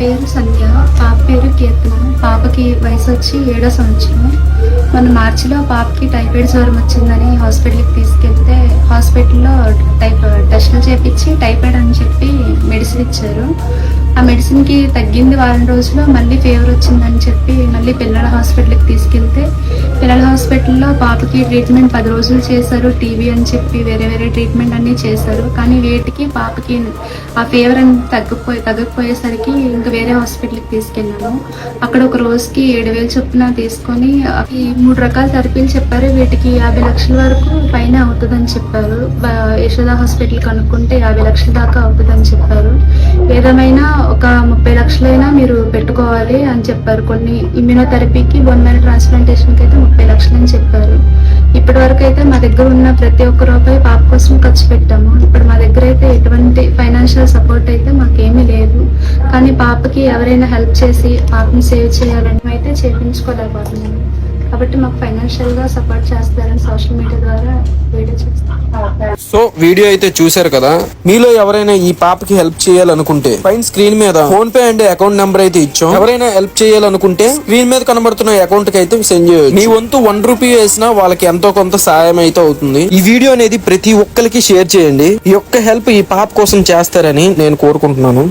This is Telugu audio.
పేరు సంధ్య పాప పేరు కీర్తన. పాపకి వయసు వచ్చి ఏడో సంవత్సరం. మన మార్చిలో పాపకి టైఫాయిడ్ జ్వరం వచ్చిందని హాస్పిటల్కి తీసుకెళ్తే హాస్పిటల్లో టైప్ టెస్టులు చేపించి టైఫాయిడ్ అని చెప్పి మెడిసిన్ ఇచ్చారు. ఆ మెడిసిన్కి తగ్గింది వారం రోజుల్లో మళ్ళీ ఫీవర్ వచ్చిందని చెప్పి మళ్ళీ పిల్లల హాస్పిటల్కి తీసుకెళ్తే హాస్పిటల్లో పాపకి ట్రీట్మెంట్ పది రోజులు చేశారు టీవీ అని చెప్పి వేరే వేరే ట్రీట్మెంట్ అన్నీ చేశారు. కానీ వేటికి పాపకి ఆ ఫీవర్ అని తగ్గిపోయి తగ్గకపోయేసరికి ఇంకా వేరే హాస్పిటల్కి తీసుకెళ్ళాను అక్కడ ఒక రోజుకి ఏడు వేలు చొప్పున తీసుకొని మూడు రకాల థెరపీలు చెప్పారు. వీటికి యాభై లక్షల వరకు పైన అవుతుందని చెప్పారు. యశోద హాస్పిటల్ కనుక్కుంటే యాభై లక్షల దాకా అవుతుందని చెప్పారు. ఏదేమైనా ఒక ముప్పై లక్షలైనా మీరు పెట్టుకోవాలి అని చెప్పారు. కొన్ని ఇమ్యూనోథెరపీకి బోన్ మ్యారో ట్రాన్స్ప్లాంటేషన్కి అయితే ముప్పై లక్షలు అని చెప్పారు. ఇప్పటి వరకు అయితే మా దగ్గర ఉన్న ప్రతి ఒక్క రూపాయి పాప కోసం ఖర్చు పెట్టాము. ఇప్పుడు మా దగ్గర అయితే ఎటువంటి ఫైనాన్షియల్ సపోర్ట్ అయితే మాకేమీ లేదు. కానీ పాపకి ఎవరైనా హెల్ప్ చేసి పాపని సేవ్ చేయాలని అయితే చేయించుకోలేకపోతున్నాము కాబట్టి మాకు ఫైనాన్షియల్గా సపోర్ట్ చేస్తారని సోషల్ మీడియా ద్వారా వీడియో చేస్తాం సో వీడియో అయితే చూశారు కదా? మీలో ఎవరైనా ఈ పాపకి హెల్ప్ చేయాలనుకుంటే పైన స్క్రీన్ మీద phone pay and account number అయితే ఇచ్చాం. ఎవరైనా హెల్ప్ చేయాలనుకుంటే స్క్రీన్ మీద కనబడుతున్న అకౌంట్కి అయితే సెండ్ చేయొచ్చు. నీ వంతు వన్ రూపీ వేసినా వాళ్ళకి ఎంతో కొంత సాయం అయితే అవుతుంది. ఈ వీడియో అనేది ప్రతి ఒక్కరికి షేర్ చేయండి. ఈ యొక్క హెల్ప్ ఈ పాప కోసం చేస్తారని నేను కోరుకుంటున్నాను.